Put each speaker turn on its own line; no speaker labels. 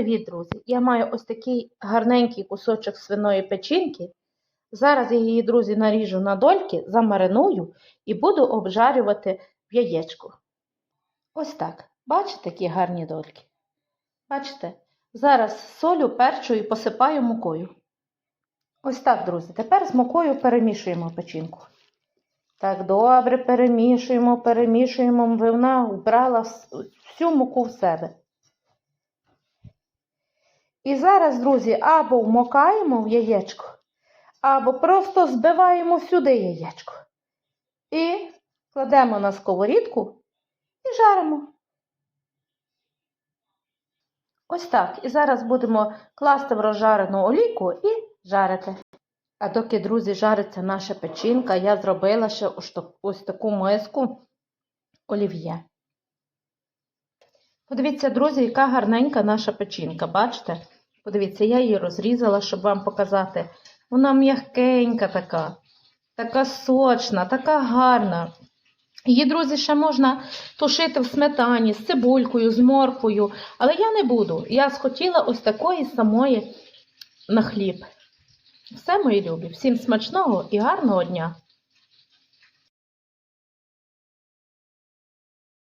привіт, друзі! Я маю ось такий гарненький кусочок свиної печінки. Зараз я її, друзі, наріжу на дольки, замариную і буду обжарювати в яєчку. Ось так. Бачите, які гарні дольки? Бачите? Зараз солю, перчу і посипаю мукою. Ось так, друзі. Тепер з мукою перемішуємо печінку. Так, добре перемішуємо, перемішуємо. Вона вбрала всю муку в себе. І зараз, друзі, або вмокаємо в яєчко, або просто збиваємо сюди яєчко. І кладемо на сковорідку і жаримо. Ось так. І зараз будемо класти в розжарену олійку і жарити. А доки, друзі, жариться наша печінка, я зробила ще ось таку миску олів'є. Подивіться, друзі, яка гарненька наша печінка, бачите? Подивіться, я її розрізала, щоб вам показати. Вона м'якенька така, така сочна, така гарна. Її, друзі, ще можна тушити в сметані з цибулькою, з морквою, але я не буду. Я схотіла ось такої самої на хліб. Все, мої любі, всім смачного і гарного дня!